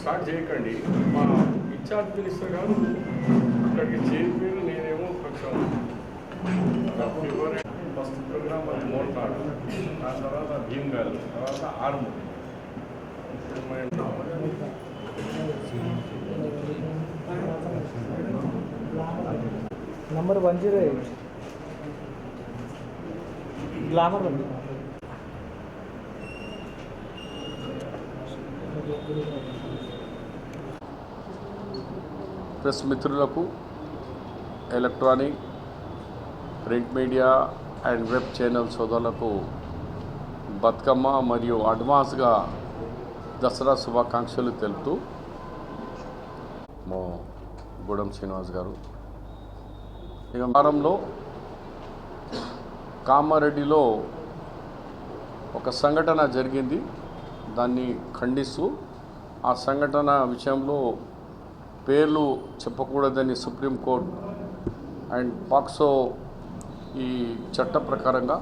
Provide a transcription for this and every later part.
Start చేయకండి. మా incharge minister గారు అక్కడికి చేరిపోయిన నేనేమో కొంచెం ఫస్ట్ ప్రోగ్రామ్ అది మోటాడు దాని తర్వాత భీమ్ గారు తర్వాత arm. Number one zero eight glamour ఉంది. ప్రెస్ మిత్రులకు electronic print media and web channel సోదరులకు బతుకమ్మ మరియు అడ్వాన్స్గా దసరా శుభాకాంక్షలు తెలుపుతూ మో గూడెం శ్రీనివాస్ గారు. ఇక వారంలో కామారెడ్డిలో ఒక సంఘటన జరిగింది. దాన్ని ఖండిస్తూ ఆ సంఘటన విషయంలో పేర్లు చెప్పకూడదని సుప్రీంకోర్టు అండ్ పాక్సో ఈ చట్ట ప్రకారంగా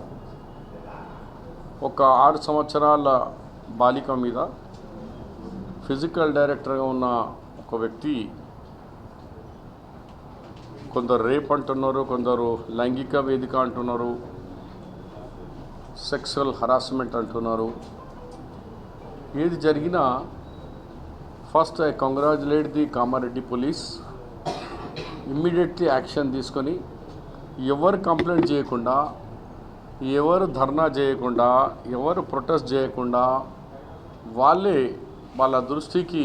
ఒక ఆరు సంవత్సరాల బాలిక మీద ఫిజికల్ డైరెక్టర్గా ఉన్న ఒక వ్యక్తి కొందరు రేప్ అంటున్నారు కొందరు లైంగిక వేదిక అంటున్నారు. సెక్సువల్ హరాస్మెంట్ అంటున్నారు. ఏది జరిగినా first I congratulate the Kamareddy police. Immediately action తీసుకొని ఎవరు కంప్లైంట్ చేయకుండా ఎవరు ధర్నా చేయకుండా ఎవరు ప్రొటెస్ట్ చేయకుండా వాళ్ళే వాళ్ళ దృష్టికి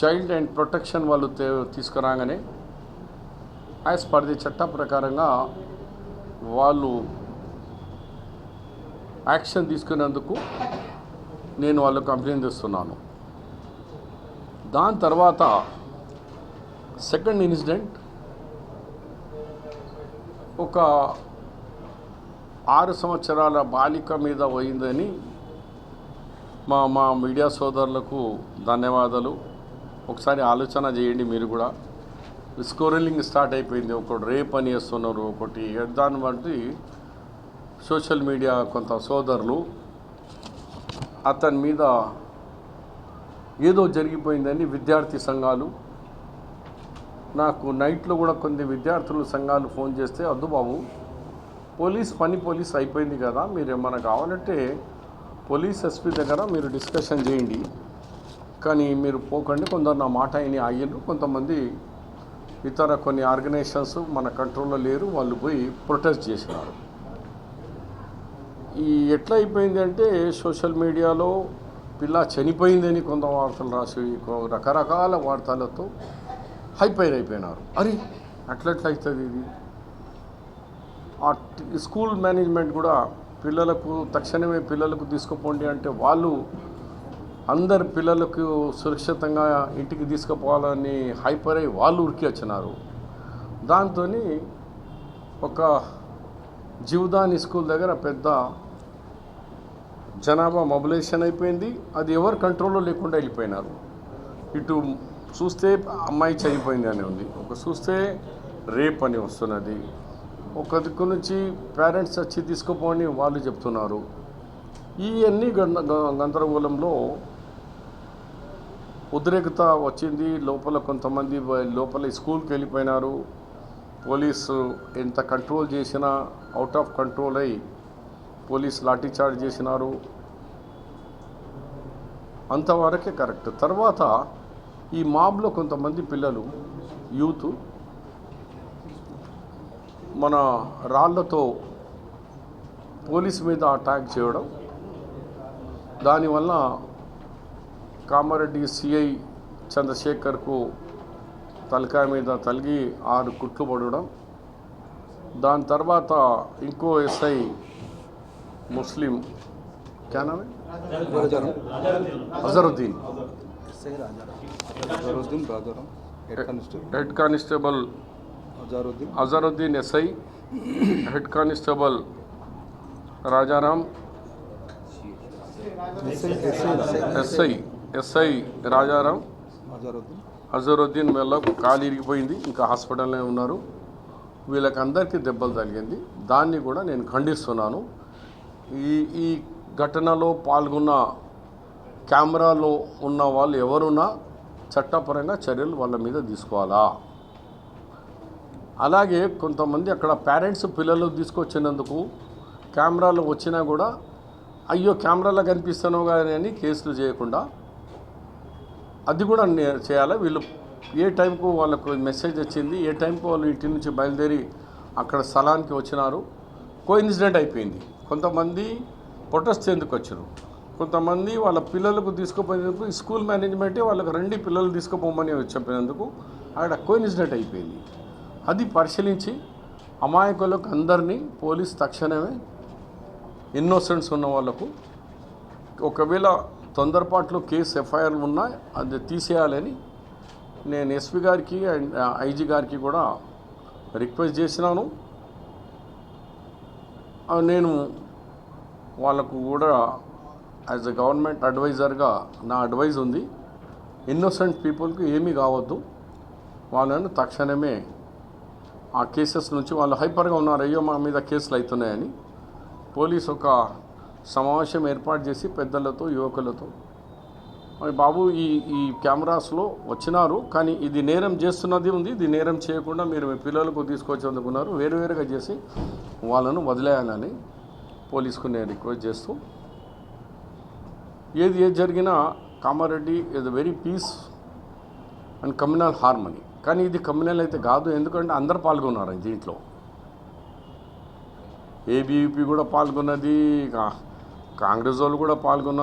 చైల్డ్ అండ్ ప్రొటెక్షన్ వాళ్ళు తీసుకురాగానే యాజ్ పర్ ది చట్ట ప్రకారంగా వాళ్ళు యాక్షన్ తీసుకునేందుకు నేను వాళ్ళకు కంప్లైంట్ ఇస్తున్నాను దాని తర్వాత సెకండ్ ఇన్సిడెంట్ ఒక ఆరు సంవత్సరాల బాలిక మీద పోయిందని మా మా మీడియా సోదరులకు ధన్యవాదాలు. ఒకసారి ఆలోచన చేయండి మీరు కూడా. స్కోరలింగ్ స్టార్ట్ అయిపోయింది. ఒకటి రేప్ అని వేస్తున్నారు ఒకటి దాన్ని బట్టి సోషల్ మీడియా కొంత సోదరులు అతని మీద ఏదో జరిగిపోయిందని విద్యార్థి సంఘాలు నాకు నైట్లో కూడా కొన్ని విద్యార్థుల సంఘాలు ఫోన్ చేస్తే అద్దు బాబు పోలీస్ పని పోలీస్ అయిపోయింది కదా మీరు ఏమైనా కావాలంటే పోలీస్ ఎస్పీ దగ్గర మీరు డిస్కషన్ చేయండి. కానీ మీరు పోకండి కొందరు నా మాట అయిన అయ్యారు కొంతమంది ఇతర కొన్ని ఆర్గనైజేషన్స్ మన కంట్రోల్లో లేరు వాళ్ళు పోయి ప్రొటెస్ట్ చేసినారు. ఈ ఎట్లా అయిపోయింది అంటే సోషల్ మీడియాలో పిల్ల చనిపోయిందని కొంత వార్తలు రాసి రకరకాల వార్తలతో హైపైర్ అయిపోయినారు. అరే అట్లెట్లా అవుతుంది ఇది? ఆ స్కూల్ మేనేజ్మెంట్ కూడా పిల్లలకు తక్షణమే పిల్లలకు తీసుకుపోండి అంటే వాళ్ళు అందరు పిల్లలకు సురక్షితంగా ఇంటికి తీసుకుపోవాలని హైపర్ అయి వాళ్ళు ఉరికి వచ్చినారు దాంతో ఒక జీవదాని స్కూల్ దగ్గర పెద్ద జనాభా మొబిలైజేషన్ అయిపోయింది. అది ఎవరు కంట్రోల్లో లేకుండా వెళ్ళిపోయినారు. ఇటు చూస్తే అమ్మాయి చనిపోయింది అని ఉంది. ఒక చూస్తే రేప్ అని వస్తున్నది. ఒక దిక్కు నుంచి పేరెంట్స్ వచ్చి తీసుకుపోని వాళ్ళు చెప్తున్నారు. ఇవన్నీ గంద గ- గందరగోళంలో ఉద్రేకత వచ్చింది. లోపల కొంతమంది లోపల స్కూల్కి వెళ్ళిపోయినారు. పోలీసు ఎంత కంట్రోల్ చేసినా అవుట్ ఆఫ్ కంట్రోల్ అయి పోలీస్ లాఠీచార్జ్ చేసినారు. అంతవరకే కరెక్ట్. తర్వాత ఈ మాబ్లో కొంతమంది పిల్లలు యూత్ మన రాళ్ళతో పోలీస్ మీద అటాక్ చేయడం దానివల్ల కామారెడ్డి సిఐ చంద్రశేఖర్కు తలకాయ మీద తలిగి ఆరు కుట్లు పడడం దాని తర్వాత ఇంకో ఎస్ఐ ముస్లిం క్యానమే Azharuddin SI Rajaram Azharuddin Rajaram head constable head constable Azharuddin Azharuddin Azharuddin మెల్లకు వల్ల కాలు ఇరిగిపోయింది ఇంకా హాస్పిటల్లో ఉన్నారు. వీళ్ళకందరికీ దెబ్బలు తగిలింది. దాన్ని కూడా నేను ఖండిస్తున్నాను. ఈ ఈ ఘటనలో పాల్గొన్న కెమెరాలో ఉన్న వాళ్ళు ఎవరున్నా చట్టపరంగా చర్యలు వాళ్ళ మీద తీసుకోవాలా? అలాగే కొంతమంది అక్కడ పేరెంట్స్ పిల్లలు తీసుకొచ్చినందుకు కెమెరాలు వచ్చినా కూడా అయ్యో కెమెరాలో కనిపిస్తున్నావు కానీ అని కేసులు చేయకుండా అది కూడా చేయాలి? వీళ్ళు ఏ టైంకు వాళ్ళకు మెసేజ్ వచ్చింది ఏ టైంకు వాళ్ళు ఇంటి నుంచి బయలుదేరి అక్కడ స్థలానికి వచ్చినారు? కోఇన్సిడెంట్ అయిపోయింది. కొంతమంది ప్రొటెస్ట్ ఎందుకు వచ్చారు. కొంతమంది వాళ్ళ పిల్లలకు తీసుకుపోయేందుకు స్కూల్ మేనేజ్మెంటే వాళ్ళకి రెండు పిల్లలు తీసుకుపోమని చెప్పినందుకు అక్కడ కోఇన్సిడెంట్ అయిపోయింది. అది పరిశీలించి అమాయకులకు అందరినీ పోలీస్ తక్షణమే ఇన్నోసెంట్స్ ఉన్న వాళ్ళకు ఒకవేళ తొందరపాట్లో కేసు ఎఫ్ఐఆర్ ఉన్నా అది తీసేయాలని నేను ఎస్పీ గారికి అండ్ ఐజీ గారికి కూడా రిక్వెస్ట్ చేసినాను. నేను వాళ్ళకు కూడా యాజ్ ఎ గవర్నమెంట్ అడ్వైజర్గా నా అడ్వైజ్ ఉంది. ఇన్నోసెంట్ పీపుల్కి ఏమీ కావద్దు. వాళ్ళను తక్షణమే ఆ కేసెస్ నుంచి వాళ్ళు హైపర్గా ఉన్నారు. అయ్యో మా మీద కేసులు అవుతున్నాయని పోలీస్ ఒక సమావేశం ఏర్పాటు చేసి పెద్దలతో యువకులతో. మరి బాబు ఈ ఈ కెమెరాస్లో వచ్చినారు కానీ ఇది నేరం చేస్తున్నది ఉంది. ఇది నేరం చేయకుండా మీరు మీ పిల్లలకు తీసుకొచ్చి అందుకున్నారు వేరువేరుగా చేసి వాళ్ళను వదిలేయాలని పోలీసుకు నేను రిక్వెస్ట్ చేస్తూ ఏది ఏది జరిగినా Kamareddy is very peace and communal harmony కానీ ఇది కమ్యూనల్ అయితే కాదు ఎందుకంటే అందరు పాల్గొన్నారు దీంట్లో ఏబీవీపీ కూడా పాల్గొన్నది కాంగ్రెస్ వాళ్ళు కూడా పాల్గొన్నారు.